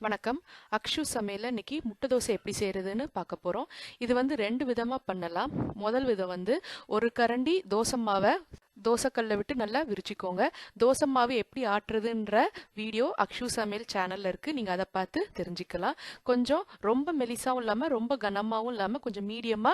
வணக்கம். அக்ஷு சமையல் இன்னைக்கு முட்டை தோசை எப்படி செய்கிறதுன்னு பார்க்க போகிறோம் இது வந்து ரெண்டு விதமாக பண்ணலாம். முதல் விதம் வந்து ஒரு கரண்டி தோசை மாவை தோசைக்கல்ல விட்டு நல்லா விரிச்சிக்கோங்க. தோசை மாவு எப்படி ஆட்டுறதுன்ற வீடியோ அக்ஷு சமையல் சேனல்ல இருக்கு. நீங்க அதை பார்த்து தெரிஞ்சுக்கலாம். கொஞ்சம் ரொம்ப மெலிசாவும் இல்லாம ரொம்ப கனமாவும் இல்லாம கொஞ்சம் மீடியமா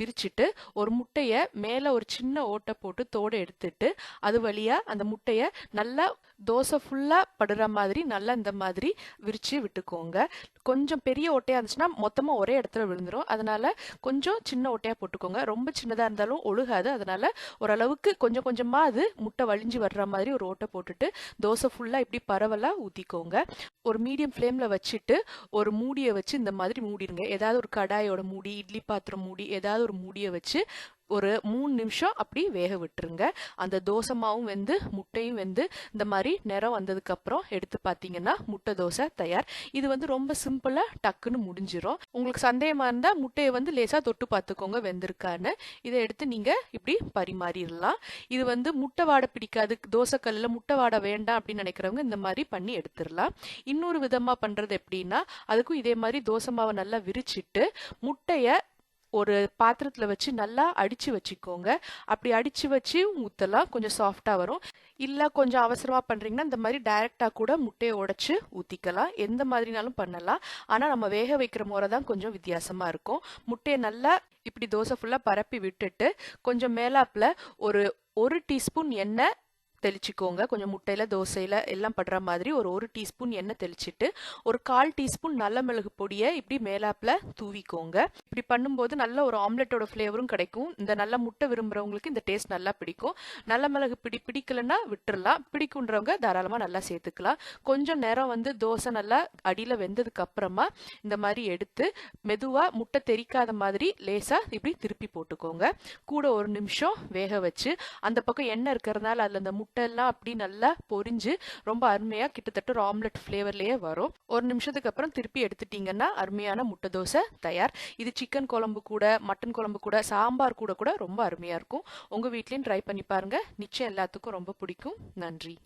விரிச்சிட்டு ஒரு முட்டையை மேல ஒரு சின்ன ஓட்டை போட்டு தோடை எடுத்துட்டு அது வழியா அந்த முட்டையை நல்லா தோசை ஃபுல்லாக படுற மாதிரி நல்லா இந்த மாதிரி விரித்து விட்டுக்கோங்க. கொஞ்சம் பெரிய ஓட்டையாக இருந்துச்சுன்னா மொத்தமாக ஒரே இடத்துல விழுந்துடும் அதனால் கொஞ்சம் சின்ன ஓட்டையாக போட்டுக்கோங்க. ரொம்ப சின்னதாக இருந்தாலும் ஒழுகாது. அதனால் ஓரளவுக்கு கொஞ்சம் கொஞ்சமாக அது முட்டை வழிஞ்சு வர்ற மாதிரி ஒரு ஓட்டை போட்டுட்டு தோசை ஃபுல்லாக இப்படி பரவலாக ஊற்றிக்கோங்க ஒரு மீடியம் ஃப்ளேமில் வச்சுட்டு ஒரு மூடியை வச்சு இந்த மாதிரி மூடிடுங்க. ஏதாவது ஒரு கடாயோட மூடி இட்லி பாத்திரம் மூடி ஏதாவது ஒரு மூடியை வச்சு ஒரு மூணு நிமிஷம் அப்படி வேக விட்டுருங்க. அந்த தோசை மாவும் வெந்து முட்டையும் வெந்து இந்த மாதிரி நிறம் வந்ததுக்கப்புறம் எடுத்து பார்த்தீங்கன்னா முட்டை தோசை தயார். இது வந்து ரொம்ப சிம்பிளாக டக்குன்னு முடிஞ்சிடும் உங்களுக்கு சந்தேகமாக இருந்தால் முட்டையை வந்து லேசாக தொட்டு பார்த்துக்கோங்க வெந்திருக்கான்னு. இதை எடுத்து நீங்கள் இப்படி பரிமாறிடலாம். இது வந்து முட்டை வாடை பிடிக்காது தோசைக்கல்லில் முட்டை வாடை வேண்டாம் அப்படின்னு நினைக்கிறவங்க இந்த மாதிரி பண்ணி எடுத்துடலாம். இன்னொரு விதமாக பண்ணுறது எப்படின்னா அதுக்கும் இதே மாதிரி தோசை மாவை நல்லா விரிச்சிட்டு முட்டையை ஒரு பாத்திரத்தில் வச்சு நல்லா அடித்து வச்சுக்கோங்க. அப்படி அடித்து வச்சு ஊற்றலாம் கொஞ்சம் சாஃப்டாக வரும். இல்லை கொஞ்சம் அவசரமாக பண்ணுறீங்கன்னா இந்த மாதிரி டைரெக்டாக கூட முட்டையை உடச்சி ஊற்றிக்கலாம் எந்த மாதிரினாலும் பண்ணலாம். ஆனால் நம்ம வேக வைக்கிற முறை தான் கொஞ்சம் வித்தியாசமாக இருக்கும். முட்டையை நல்லா இப்படி தோசை ஃபுல்லாக பரப்பி விட்டுட்டு கொஞ்சம் மேலாப்பில் ஒரு ஒரு டீஸ்பூன் எண்ணெய் தெளிச்சுக்கோங்க. கொஞ்சம் முட்டையில் தோசையில் எல்லாம் படுற மாதிரி ஒரு ஒரு டீஸ்பூன் எண்ணெய் தெளிச்சிட்டு ஒரு கால் டீஸ்பூன் நல்ல மிளகு பொடியை இப்படி மேலாப்பில் தூவிக்கோங்க. இப்படி பண்ணும்போது நல்ல ஒரு ஆம்லெட்டோட ஃப்ளேவரும் கிடைக்கும். இந்த நல்ல முட்டை விரும்புகிறவங்களுக்கு இந்த டேஸ்ட் நல்லா பிடிக்கும். நல்ல மிளகு பிடி பிடிக்கலன்னா விட்டுறலாம். பிடிக்குன்றவங்க தாராளமாக நல்லா சேர்த்துக்கலாம். கொஞ்சம் நேரம் வந்து தோசை நல்லா அடியில் வெந்ததுக்கு அப்புறமா இந்த மாதிரி எடுத்து மெதுவாக முட்டை தெரிக்காத மாதிரி லேசாக இப்படி திருப்பி போட்டுக்கோங்க. கூட ஒரு நிமிஷம் வேக வச்சு அந்த பக்கம் எண்ணெய் இருக்கிறதுனால அதில் அந்த முட்டை முட்டையெல்லாம் அப்படி நல்லா பொரிஞ்சு ரொம்ப அருமையாக கிட்டத்தட்ட ஒரு ஆம்லெட் ஃப்ளேவர்லேயே வரும். ஒரு நிமிஷத்துக்கு அப்புறம் திருப்பி எடுத்துட்டீங்கன்னா அருமையான முட்டை தோசை தயார். இது சிக்கன் குழம்பு கூட மட்டன் குழம்பு கூட சாம்பார் கூட கூட ரொம்ப அருமையாக இருக்கும். உங்கள் வீட்லேயும் ட்ரை பண்ணி பாருங்கள் நிச்சயம் எல்லாத்துக்கும் ரொம்ப பிடிக்கும். நன்றி.